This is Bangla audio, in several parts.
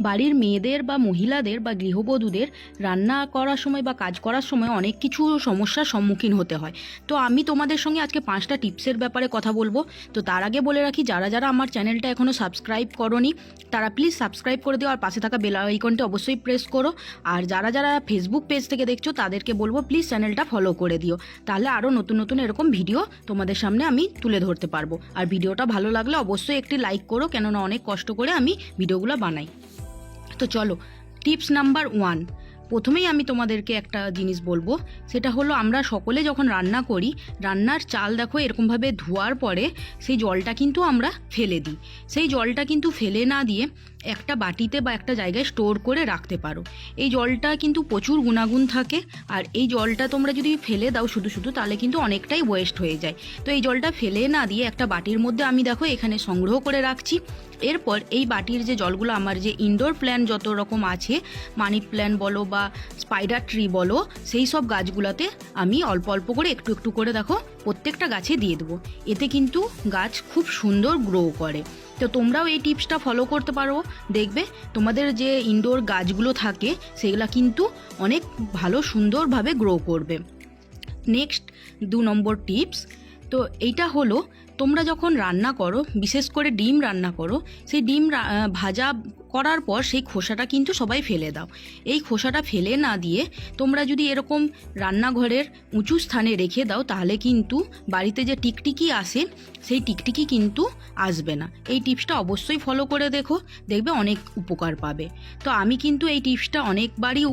বাড়ির মেয়েদের বা মহিলাদের বা গৃহবধূদের রান্না করার সময় বা কাজ করার সময় অনেক কিছু সমস্যার সম্মুখীন হতে হয়। তো আমি তোমাদের সঙ্গে আজকে পাঁচটা টিপসের ব্যাপারে কথা বলব। তো তার আগে বলে রাখি, যারা যারা আমার চ্যানেলটা এখনও সাবস্ক্রাইব করনি, তারা প্লিজ সাবস্ক্রাইব করে দিও আর পাশে থাকা বেল আইকনটা অবশ্যই প্রেস করো। আর যারা যারা ফেসবুক পেজ থেকে দেখছ, তাদেরকে বলব প্লিজ চ্যানেলটা ফলো করে দিও। তাহলে আরও নতুন নতুন এরকম ভিডিও তোমাদের সামনে আমি তুলে ধরতে পারব। আর ভিডিওটা ভালো লাগলে অবশ্যই একটি লাইক করো, কেননা অনেক কষ্ট করে আমি ভিডিওগুলো বানাই। তো চলো টিপস নাম্বার ওয়ান প্রথমেই আমি তোমাদেরকে একটা জিনিস বলব, সেটা হলো আমরা সকলে যখন রান্না করি, রান্নার চাল দেখো এরকমভাবে ধোয়ার পরে সেই জলটা কিন্তু আমরা ফেলে দিই। সেই জলটা কিন্তু ফেলে না দিয়ে একটা বাটিতে বা একটা জায়গায় স্টোর করে রাখতে পারো। এই জলটা কিন্তু প্রচুর গুণাগুণ থাকে আর এই জলটা তোমরা যদি ফেলে দাও শুধু শুধু, তাহলে কিন্তু অনেকটাই ওয়েস্ট হয়ে যায়। তো এই জলটা ফেলে না দিয়ে একটা বাটির মধ্যে আমি দেখো এখানে সংগ্রহ করে রাখছি। এরপর এই বাটির যে জলগুলো, আমার যে ইনডোর প্ল্যান যত রকম আছে মানি প্ল্যান বলো বা স্পাইডার ট্রি বলো, সেই সব গাছগুলোতে আমি অল্প অল্প করে একটু একটু করে দেখো প্রত্যেকটা গাছে দিয়ে দেবো। এতে কিন্তু গাছ খুব সুন্দর গ্রো করে। তো তোমরাও এই টিপসটা ফলো করতে পারো। দেখবে তোমাদের যে ইনডোর গাছগুলো থাকে, সেগুলো কিন্তু অনেক ভালো সুন্দরভাবে গ্রো করবে। নেক্সট দু নম্বর টিপস তো এইটা হলো তোমরা যখন রান্না করো, বিশেষ করে ডিম রান্না করো, সেই ডিম ভাজা করার পর সেই খোসাটা কিন্তু সবাই ফেলে দাও। এই খোসাটা ফেলে না দিয়ে তোমরা যদি এরকম রান্নাঘরের উঁচু স্থানে রেখে দাও, তাহলে কিন্তু বাড়িতে যে টিকটিকি আসে, সেই টিকটিকি কিন্তু আসবে না। এই টিপসটা অবশ্যই ফলো করে দেখো, দেখবে অনেক উপকার পাবে। তো আমি কিন্তু এই টিপসটা অনেকবারই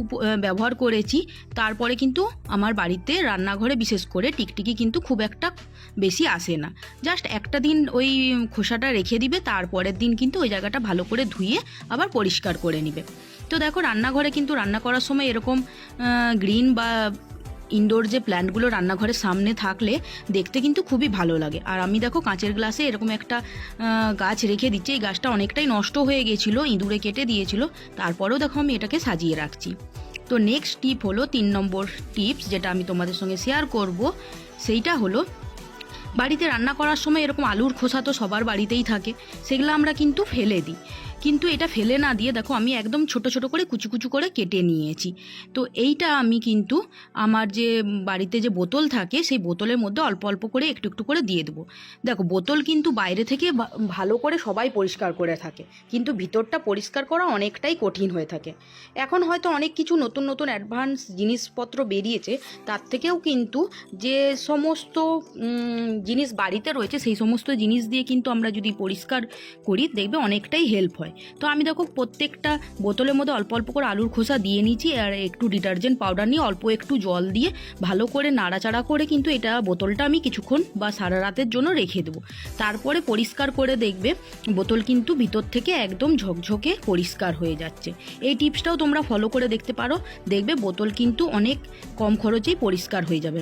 ব্যবহার করেছি। তারপরে কিন্তু আমার বাড়িতে রান্নাঘরে বিশেষ করে টিকটিকি কিন্তু খুব একটা বেশি আসে না। জাস্ট একটা দিন ওই খোসাটা রেখে দিবে, তারপরের দিন কিন্তু ওই জায়গাটা ভালো করে ধুয়ে আবার পরিষ্কার করে নিবে। তো দেখো, রান্নাঘরে কিন্তু রান্না করার সময় এরকম গ্রিন বা ইনডোর যে প্ল্যান্টগুলো রান্নাঘরের সামনে থাকলে দেখতে কিন্তু খুবই ভালো লাগে। আর আমি দেখো, কাঁচের গ্লাসে এরকম একটা গাছ রেখে দিচ্ছি। এই গাছটা অনেকটাই নষ্ট হয়ে গেছিল, ইঁদুরে কেটে দিয়েছিল। তারপরেও দেখো, আমি এটাকে সাজিয়ে রাখছি। তো নেক্সট টিপ হলো, তিন নম্বর টিপস যেটা আমি তোমাদের সঙ্গে শেয়ার করব, সেইটা হলো, বাড়িতে রান্না করার সময় এরকম আলুর খোসা তো সবার বাড়িতেই থাকে, সেগুলো আমরা কিন্তু ফেলে দিই। কিন্তু এটা ফেলে না দিয়ে দেখো আমি একদম ছোট ছোট করে কুচু কুচু করে কেটে নিয়েছি। তো এইটা আমি কিন্তু আমার যে বাড়িতে যে বোতল থাকে সেই বোতলের মধ্যে অল্প অল্প করে একটু একটু করে দিয়ে দেবো। দেখো বোতল কিন্তু বাইরে থেকে ভালো করে সবাই পরিষ্কার করে থাকে। কিন্তু ভিতরটা পরিষ্কার করা অনেকটাই কঠিন হয়ে থাকে। এখন হয়তো অনেক কিছু নতুন নতুন অ্যাডভান্স জিনিসপত্র বেরিয়েছে, তার থেকেও কিন্তু যে সমস্ত জিনিস বাড়িতে রয়েছে সেই সমস্ত জিনিস দিয়ে কিন্তু আমরা যদি পরিষ্কার করি, দেখবে অনেকটাই হেল্প হয়। তো আমি দেখো প্রত্যেকটা বোতলের মধ্যে অল্প অল্প করে আলুর খোসা দিয়ে নিয়েছি আর একটু ডিটারজেন্ট পাউডার নিয়ে অল্প একটু জল দিয়ে ভালো করে নাড়াচাড়া করে কিন্তু এটা বোতলটা আমি কিছুক্ষণ বা সারা রাতের জন্য রেখে দেবো। তারপরে পরিষ্কার করে দেখবে বোতল কিন্তু ভিতর থেকে একদম ঝকঝকে পরিষ্কার হয়ে যাচ্ছে। এই টিপসটাও তোমরা ফলো করে দেখতে পারো। দেখবে বোতল কিন্তু অনেক কম খরচেই পরিষ্কার হয়ে যাবে।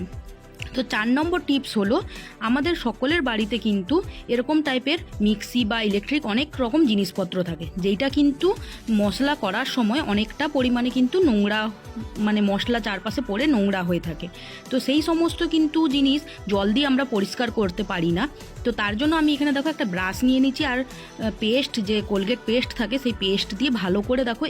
তো চার নম্বর টিপস হলো, আমাদের সকলের বাড়িতে কিন্তু এরকম টাইপের মিক্সি বা ইলেকট্রিক অনেক রকম জিনিসপত্র থাকে, যেইটা কিন্তু মশলা করার সময় অনেকটা পরিমাণে কিন্তু নোংরা মানে মশলা চারপাশে পড়ে নোংরা হয়ে থাকে। তো সেই সমস্ত কিন্তু জিনিস জল দিয়ে আমরা পরিষ্কার করতে পারি না। তো তার জন্য আমি এখানে দেখো একটা ব্রাশ নিয়ে নিচ্ছি, আর পেস্ট যে কোলগেট পেস্ট থাকে সেই পেস্ট দিয়ে ভালো করে দেখো,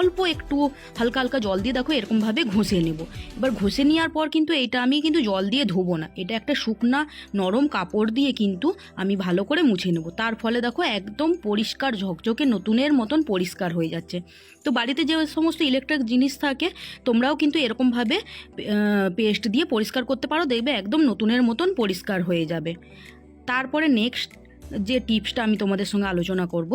অল্প একটু হালকা হালকা জল দিয়ে দেখো এরকমভাবে ঘষে নেব। এবার ঘষে নেওয়ার পর কিন্তু এটা আমি কিন্তু জল দিয়ে ধোবো না, এটা একটা শুকনা নরম কাপড় দিয়ে কিন্তু আমি ভালো করে মুছে নেব। তার ফলে দেখো একদম পরিষ্কার ঝকঝকে নতুনের মতন পরিষ্কার হয়ে যাচ্ছে। তো বাড়িতে যে সমস্ত ইলেকট্রিক জিনিস থাকে, তোমরাও কিন্তু এরকমভাবে পেস্ট দিয়ে পরিষ্কার করতে পারো, দেখবে একদম নতুনের মতন পরিষ্কার হয়ে যাবে। তারপরে নেক্সট যে টিপসটা আমি তোমাদের সঙ্গে আলোচনা করব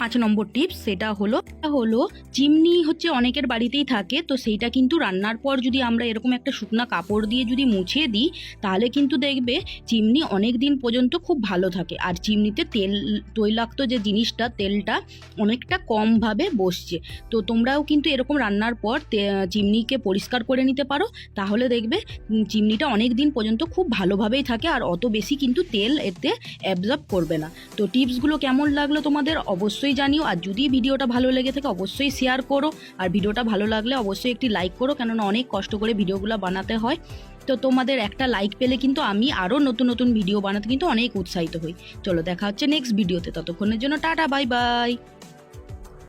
পাঁচ নম্বর টিপস, সেটা হলো হলো, চিমনি হচ্ছে অনেকের বাড়িতেই থাকে, তো সেইটা কিন্তু রান্নার পর যদি আমরা এরকম একটা শুকনা কাপড় দিয়ে যদি মুছে দিই, তাহলে কিন্তু দেখবে চিমনি অনেক দিন পর্যন্ত খুব ভালো থাকে। আর চিমনিতে তেল, তৈলাক্ত যে জিনিসটা, তেলটা অনেকটা কমভাবে বসছে। তো তোমরাও কিন্তু এরকম রান্নার পর চিমনিকে পরিষ্কার করে নিতে পারো। তাহলে দেখবে চিমনিটা অনেক দিন পর্যন্ত খুব ভালোভাবেই থাকে, আর অত বেশি কিন্তু তেল এতে অ্যাবজর্ব করবে না। তো টিপসগুলো কেমন লাগল তোমাদের? অবশ্যই জানিও। আর যদি ভিডিওটা ভালো লেগে থাকে, অবশ্যই শেয়ার করো। আর ভিডিওটা ভালো লাগলে অবশ্যই একটি লাইক করো, কেননা অনেক কষ্ট করে ভিডিওগুলো বানাতে হয়। তো তোমাদের একটা লাইক পেলে কিন্তু আমি আরও নতুন নতুন ভিডিও বানাতে কিন্তু অনেক উৎসাহিত হই। চলো দেখা হচ্ছে নেক্সট ভিডিওতে ততক্ষণের জন্য টাটা বাই বাই